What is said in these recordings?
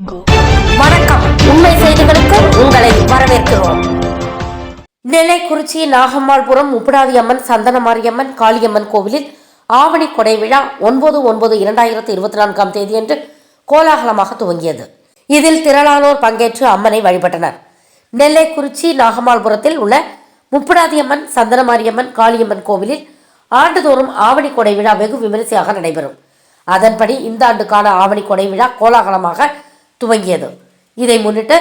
வணக்கம். உண்மை செய்திகளுக்கு உங்களை வரவேற்கிறோம். நெல்லைக்குறிச்சி நாகம்மாள்புரம் முப்படாதி அம்மன் சந்தனமாரியம்மன் காளியம்மன் கோவிலில் ஆவணி கொடை விழா ஒன்பது ஒன்பது இரண்டாயிரத்தி இருபத்தி நான்காம் தேதியன்று கோலாகலமாக துவங்கியது. இதில் திரளானோர் பங்கேற்று அம்மனை வழிபட்டனர். நெல்லைக்குறிச்சி நாகம்மாள்புரத்தில் உள்ள முப்படாதியம்மன் சந்தனமாரியம்மன் காளியம்மன் கோவிலில் ஆண்டுதோறும் ஆவணி கொடை விழா வெகு விமரிசையாக நடைபெறும். அதன்படி இந்த ஆண்டுக்கான ஆவணி கொடை விழா கோலாகலமாக துவங்கியது. இதை முன்னிட்டு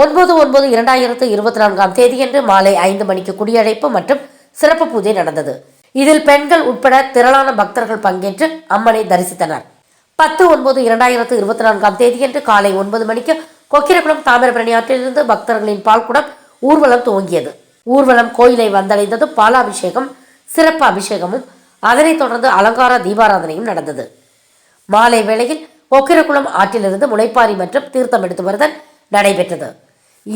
ஒன்பது ஒன்பது இரண்டாயிரத்து இருபத்தி நான்காம் தேதியன்று மாலை ஐந்து மணிக்கு குடியழைப்பு மற்றும் சிறப்பு பூஜை நடந்தது. இதில் பெண்கள் உட்பட திரளான பக்தர்கள் பங்கேற்று அம்மனை தரிசித்தனர். பத்து ஒன்பது இரண்டாயிரத்து இருபத்தி நான்காம் தேதியன்று காலை ஒன்பது மணிக்கு கொக்கிரகுளம் தாமிரபரணி ஆற்றிலிருந்து பக்தர்களின் பால்குடம் ஊர்வலம் துவங்கியது. ஊர்வலம் கோயிலை வந்தடைந்தது. பாலாபிஷேகம் சிறப்பு அபிஷேகமும் அதனைத் தொடர்ந்து அலங்கார தீபாராதனையும் நடந்தது. மாலை வேளையில் ஒக்கிரகுளம் ஆற்றிலிருந்து முளைப்பாரி மற்றும் தீர்த்தம் எடுத்து வருதல் நடைபெற்றது.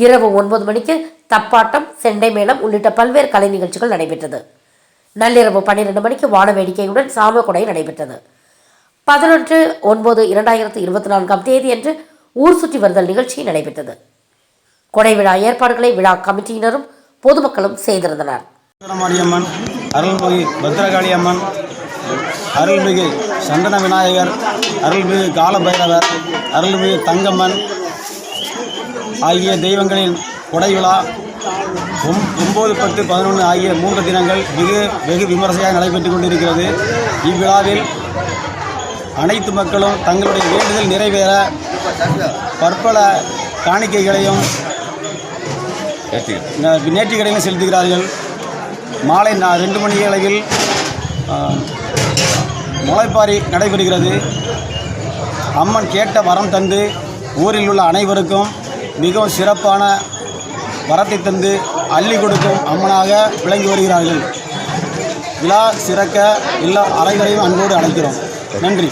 இரவு ஒன்பது மணிக்கு தப்பாட்டம் செண்டை மேளம் உள்ளிட்ட பல்வேறு கலை நிகழ்ச்சிகள் நடைபெற்றது. நள்ளிரவு பன்னிரெண்டு மணிக்கு வான வேடிக்கையுடன் சாம கொடை நடைபெற்றது. பதினொன்று ஒன்பது இரண்டாயிரத்து இருபத்தி நான்காம் தேதியன்று ஊர் சுற்றி வருதல் நிகழ்ச்சி நடைபெற்றது. கொடை விழா ஏற்பாடுகளை விழா கமிட்டியினரும் பொதுமக்களும் செய்திருந்தனர். அருள்மிகு பத்ரகாளி அம்மன் அருள்மிகு சந்தன விநாயகர் அருள்மிகு காலபைரவர் அருள்மிகு தங்கம்மன் ஆகிய தெய்வங்களின் கொடை விழா ஒம்பது பத்து பதினொன்று ஆகிய மூன்று தினங்கள் வெகு வெகு விமர்சையாக நடைபெற்று கொண்டிருக்கிறது. இவ்விழாவில் அனைத்து மக்களும் தங்களுடைய வேண்டுதல் நிறைவேற பற்பல காணிக்கைகளையும் ந- செலுத்துகிறார்கள். மாலை ரெண்டு மணி அளவில் முளைப்பாரி நடைபெறுகிறது. அம்மன் கேட்ட வரம் தந்து ஊரில் உள்ள அனைவருக்கும் மிகவும் சிறப்பான வரத்தை தந்து அள்ளி கொடுக்கும் அம்மனாக விளங்கி வருகிறார்கள். விழா சிறக்க எல்லா அறைகளையும் அன்போடு அழைக்கிறோம். நன்றி.